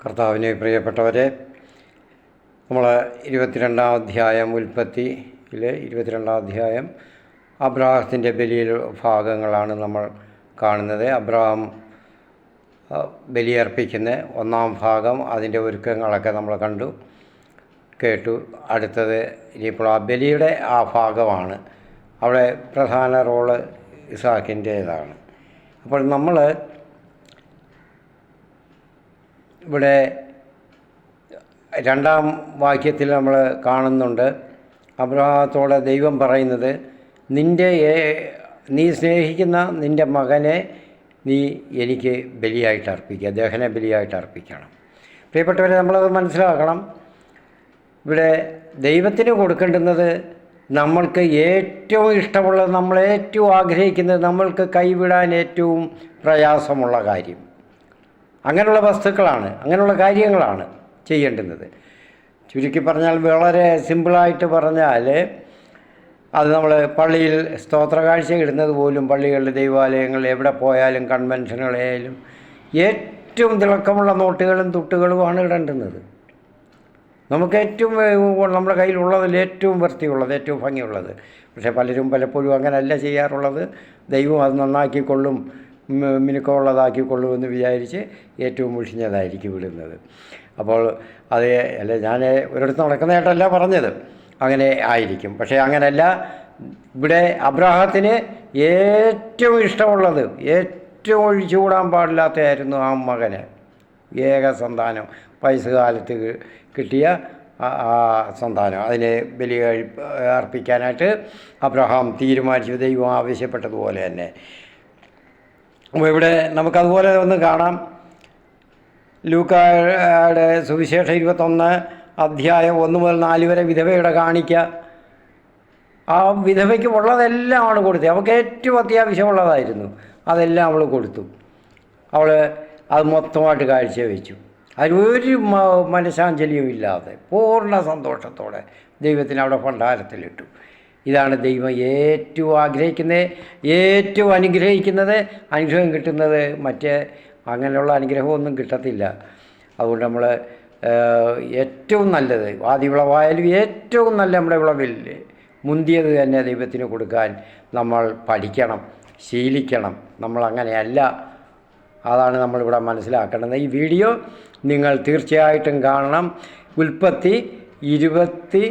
കർത്താവിനെ പ്രിയപ്പെട്ടവരെ നമ്മൾ ഇരുപത്തിരണ്ടാം അധ്യായം ഉൽപ്പത്തിയിൽ ഇരുപത്തിരണ്ടാം അധ്യായം അബ്രാഹത്തിന്റെ ബലിയിൽ ഭാഗങ്ങളാണ് നമ്മൾ കാണുന്നത്. അബ്രാഹം ബലിയർപ്പിക്കുന്ന ഒന്നാം ഭാഗം അതിന്റെ ഒരുക്കങ്ങളൊക്കെ നമ്മൾ കണ്ടു കേട്ടു. അടുത്തത് ഇനിയിപ്പോൾ ആ ബലിയുടെ ആ ഭാഗമാണ്. അവിടെ പ്രധാന റോൾ ഇസാക്കിന്റേതാണ്. അപ്പോൾ നമ്മൾ ഇവിടെ രണ്ടാം വാക്യത്തിൽ നമ്മൾ കാണുന്നുണ്ട്. അബ്രഹാത്തോടെ ദൈവം പറയുന്നത് നിന്റെ നീ സ്നേഹിക്കുന്ന നിന്റെ മകനെ നീ എനിക്ക് ബലിയായിട്ട് അർപ്പിക്കുക ദഹന ബലിയായിട്ട് അർപ്പിക്കണം. പ്രിയപ്പെട്ടവരെ നമ്മളത് മനസ്സിലാക്കണം. ഇവിടെ ദൈവത്തിന് കൊടുക്കേണ്ടുന്നത് നമ്മൾക്ക് ഏറ്റവും ഇഷ്ടമുള്ളത് നമ്മൾ ഏറ്റവും ആഗ്രഹിക്കുന്നത് നമ്മൾക്ക് കൈവിടാൻ ഏറ്റവും പ്രയാസമുള്ള കാര്യം. അങ്ങനെയുള്ള വസ്തുക്കളാണ് അങ്ങനെയുള്ള കാര്യങ്ങളാണ് ചെയ്യേണ്ടുന്നത്. ചുരുക്കി പറഞ്ഞാൽ വളരെ സിമ്പിളായിട്ട് പറഞ്ഞാൽ അത് നമ്മൾ പള്ളിയിൽ സ്തോത്ര കാഴ്ച ഇടുന്നത് പോലും പള്ളികളിൽ ദൈവാലയങ്ങളിൽ എവിടെ പോയാലും കൺവെൻഷനുകളായാലും ഏറ്റവും തിളക്കമുള്ള നോട്ടുകളും തുട്ടുകളുമാണ് ഇടേണ്ടുന്നത്. നമുക്ക് ഏറ്റവും നമ്മുടെ കയ്യിലുള്ളതിൽ ഏറ്റവും വൃത്തിയുള്ളത് ഏറ്റവും ഭംഗിയുള്ളത്. പക്ഷേ പലരും പലപ്പോഴും അങ്ങനെയല്ല ചെയ്യാറുള്ളത്. ദൈവം അത് നന്നാക്കിക്കൊള്ളും മ് മിനുക്കമുള്ളതാക്കിക്കൊള്ളും വിചാരിച്ച് ഏറ്റവും മുഷിഞ്ഞതായിരിക്കും വിടുന്നത്. അപ്പോൾ അത് അല്ല ഞാൻ ഒരിടത്ത് നടക്കുന്നതായിട്ടല്ല പറഞ്ഞത്. അങ്ങനെ ആയിരിക്കും. പക്ഷേ അങ്ങനെയല്ല ഇവിടെ അബ്രാഹത്തിന് ഏറ്റവും ഇഷ്ടമുള്ളത് ഏറ്റവും ഒഴിച്ചുകൂടാൻ പാടില്ലാത്തതായിരുന്നു ആ മകന്. ഏക സന്താനം. വയസ്സുകാലത്ത് കി- കിട്ടിയ ആ സന്താനം. അതിനെ ബലി അർപ്പിക്കാനായിട്ട് അബ്രഹാം തീരുമാനിച്ചു ദൈവം ആവശ്യപ്പെട്ടതുപോലെ തന്നെ. അപ്പോൾ ഇവിടെ നമുക്കതുപോലെ ഒന്ന് കാണാം. ലൂക്കായുടെ സുവിശേഷം ഇരുപത്തൊന്ന് അധ്യായം ഒന്ന് മുതൽ നാല് വരെ വിധവയുടെ കാണിക്ക. ആ വിധവയ്ക്ക് ഉള്ളതെല്ലാം അവൾ കൊടുത്തു. അവൾക്ക് ഏറ്റവും അത്യാവശ്യമുള്ളതായിരുന്നു. അതെല്ലാം അവൾ കൊടുത്തു. അവൾ അത് മൊത്തമായിട്ട് കാഴ്ച വെച്ചു. അതിനൊരു മ- മനഃശാഞ്ചല്യവും ഇല്ലാതെ പൂർണ സന്തോഷത്തോടെ ദൈവത്തിന് അവിടെ ഭണ്ഡാരത്തിലിട്ടു. ഇതാണ് ദൈവം ഏറ്റവും ആഗ്രഹിക്കുന്നത് ഏറ്റവും അനുഗ്രഹിക്കുന്നത്. അനുഗ്രഹം കിട്ടുന്നത് മറ്റേ അങ്ങനെയുള്ള അനുഗ്രഹമൊന്നും കിട്ടത്തില്ല. അതുകൊണ്ട് നമ്മൾ ഏറ്റവും നല്ലത് ആദ്യ വിളവായാലും ഏറ്റവും നല്ല നമ്മുടെ വിളവിൽ മുന്തിയത് തന്നെ ദൈവത്തിന് കൊടുക്കാൻ നമ്മൾ പഠിക്കണം ശീലിക്കണം. നമ്മൾ അങ്ങനെയല്ല. അതാണ് നമ്മളിവിടെ മനസ്സിലാക്കേണ്ടത്. ഈ വീഡിയോ നിങ്ങൾ തീർച്ചയായിട്ടും കാണണം. ഉൽപ്പത്തി ഇരുപത്തി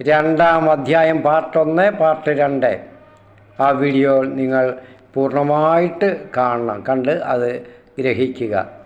രണ്ടാം അധ്യായം പാർട്ട് ഒന്ന് പാർട്ട് രണ്ട്. ആ വീഡിയോ നിങ്ങൾ പൂർണമായിട്ട് കാണണം. കണ്ട് അത് ഗ്രഹിക്കുക.